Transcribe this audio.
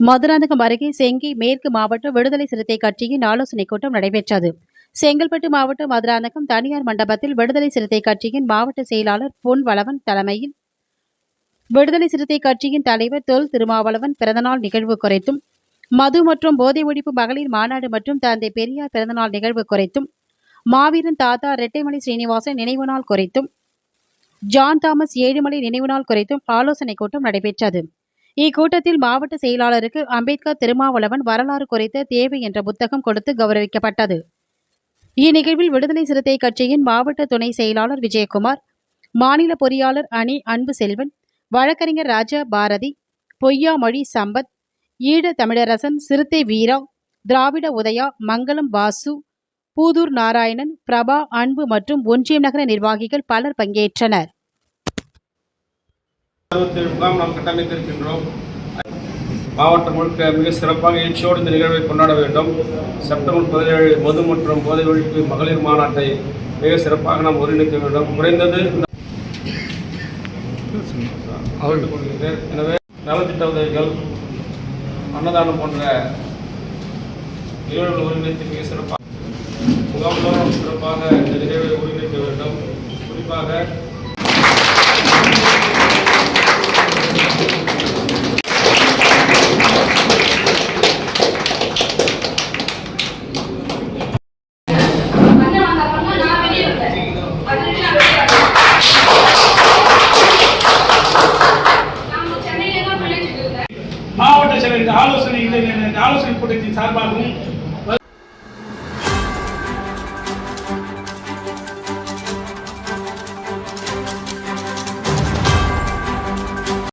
மதுராந்தகம் அருகே செங்கி மேற்கு மாவட்ட விடுதலை சிறுத்தை கட்சியின் ஆலோசனைக் கூட்டம் நடைபெற்றது. செங்கல்பட்டு மாவட்டம் மதுராந்தகம் தனியார் மண்டபத்தில் விடுதலை சிறுத்தை கட்சியின் மாவட்ட செயலாளர் பொன் வளவன் தலைமையில் விடுதலை சிறுத்தை கட்சியின் தலைவர் தொல் திருமாவளவன் பிறந்தநாள் நிகழ்வு குறைத்தும் மது மற்றும் போதை ஒழிப்பு மகளிர் மாநாடு மற்றும் தந்தை பெரியார் பிறந்தநாள் நிகழ்வு குறைத்தும் மாவீரன் தாத்தா ரெட்டைமலை ஸ்ரீனிவாசன் நினைவு நாள் குறைத்தும் ஜான் தாமஸ் ஏழுமலை நினைவு நாள் குறைத்தும் ஆலோசனைக் கூட்டம் நடைபெற்றது. இக்கூட்டத்தில் மாவட்ட செயலாளருக்கு அம்பேத்கர் திருமாவளவன் வரலாறு குறித்த தேவை என்ற புத்தகம் கொடுத்து கௌரவிக்கப்பட்டது. இந்நிகழ்வில் விடுதலை சிறுத்தை கட்சியின் மாவட்ட துணை செயலாளர் விஜயகுமார் மாநில பொறியாளர் அணி அன்பு செல்வன் வழக்கறிஞர் ராஜா பாரதி பொய்யாமொழி சம்பத் ஈழ தமிழரசன் சிறுத்தை வீரா திராவிட உதயா மங்களம் வாசு பூதூர் நாராயணன் பிரபா அன்பு மற்றும் ஒன்றியம் நகர நிர்வாகிகள் பலர் பங்கேற்றனர். அறுபத்தேழு முகாம் நாம் கட்டமைத்திருக்கின்றோம். மாவட்டம் முழுக்க மிக சிறப்பாக எழுச்சியோடு இந்த நிகழ்வை கொண்டாட வேண்டும். செப்டம்பர் பதினேழு மது மற்றும் போதை ஒழிப்பு மகளிர் மாநாட்டை மிக சிறப்பாக நாம் ஒருங்கிணைக்க வேண்டும். குறைந்தது எனவே நலத்திட்ட உதவிகள் அன்னதானம் போன்ற நிகழ்வுகள் ஒருங்கிணைத்து மிக சிறப்பாக முகாம்தோறும் சிறப்பாக இந்த நிகழ்வை ஒருங்கிணைக்க வேண்டும். குறிப்பாக சென்னையிலே இந்த ஆலோசனை இந்த இந்த ஆலோசனை கூட்டத்தின் சார்பாகவும்